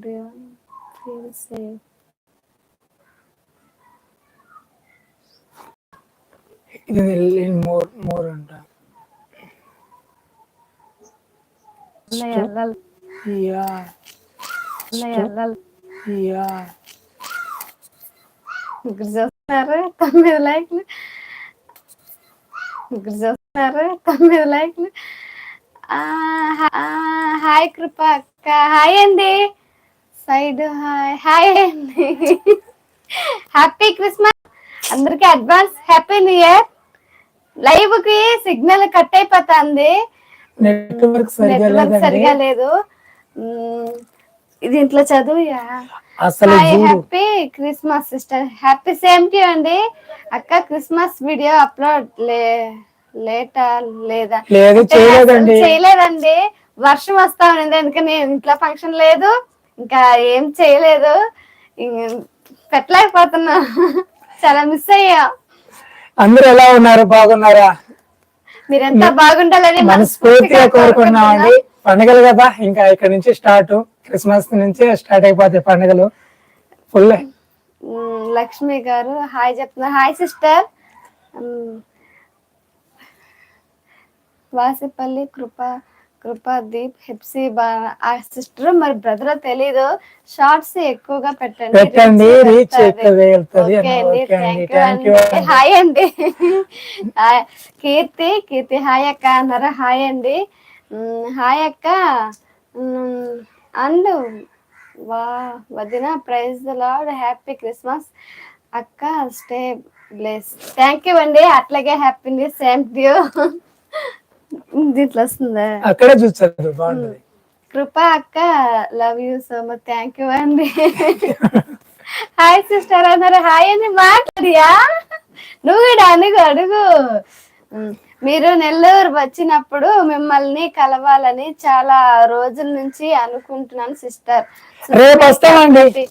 everyone feel safe. ఇది more more అంట yeah yeah ముగ్గురు చూస్తున్నారు తొమ్మిది లైక్లు ముగ్గురు చూస్తున్నారు తొమ్మిది లైక్లు ఆ, హా- ఆ, హాయ్ కృప అక్క హాయ్ అండి సైడ్ హాయ్ హాయ్ అండి. హ్యాపీ క్రిస్మస్ అందరికి అడ్వాన్స్ హ్యాపీ న్యూ ఇయర్ లైవ్కి సిగ్నల్ కట్ అయిపోతుంది. నెట్వర్క్ సరిగా లేదు. మ్మ్. దీంట్లో చదువు happy Christmas sister happy same to అండి. అక్క క్రిస్మస్ వీడియో అప్లోడ్ లే లేటా లేదా? లేదు చేయలేదండి. వర్షం వస్తా ఉంది అందుకని ఇంట్లో ఫంక్షన్ లేదు. ఇంకా ఏం చేయలేదు. పెట్టలేకపోతున్నా. చాలా మిస్ అయ్యా. అందరూ ఎలా ఉన్నారు? బాగున్నారా? మీరంతా బాగుండాలని మనస్ఫూర్తిగా కోరుకున్నామండి పండుగలు కదా ఇంకా ఇక్కడ నుంచి స్టార్ట్. క్రిస్మస్ నుంచి స్టార్ట్ అయిపోతాయి పండుగలు. ఫుల్. లక్ష్మి గారు హాయ్ చెప్తున్నారు hi sister. Vasipalli Krupa Krupadeep Hepsiba ఆ సిస్టర్ మరి బ్రదర్ తెలీదు. షార్ట్స్ ఎక్కువగా పెట్టండి పెట్టండి రీచ్. ఎక్కువ హాయ్ అండి. కీర్తి కీర్తి హాయ్ అక్క అన్నారా? హాయ్ అండి. హాయ్ అక్క. అండ్. వా వదిన ప్రైజ్ లాడ్ హ్యాపీ క్రిస్మస్ అక్క స్టే బ్లెస్ థ్యాంక్ యూ అండి అట్లాగే హ్యాపీ న్యూ సేమ్ యూ దీంట్లో వస్తుందా అక్కడే చూస్తారు బాగుంటుంది కృప అక్క love you so much. Thank you అండి. హాయ్ సిస్టర్ అన్నారు హాయ్ అని మాట్లాడియా? నువ్వు కూడా అడుగు అడుగు. మీరు నెల్లూరు వచ్చినప్పుడు మిమ్మల్ని కలవాలని చాలా రోజుల నుంచి అనుకుంటున్నాను సిస్టర్. రేపు వస్తామండి.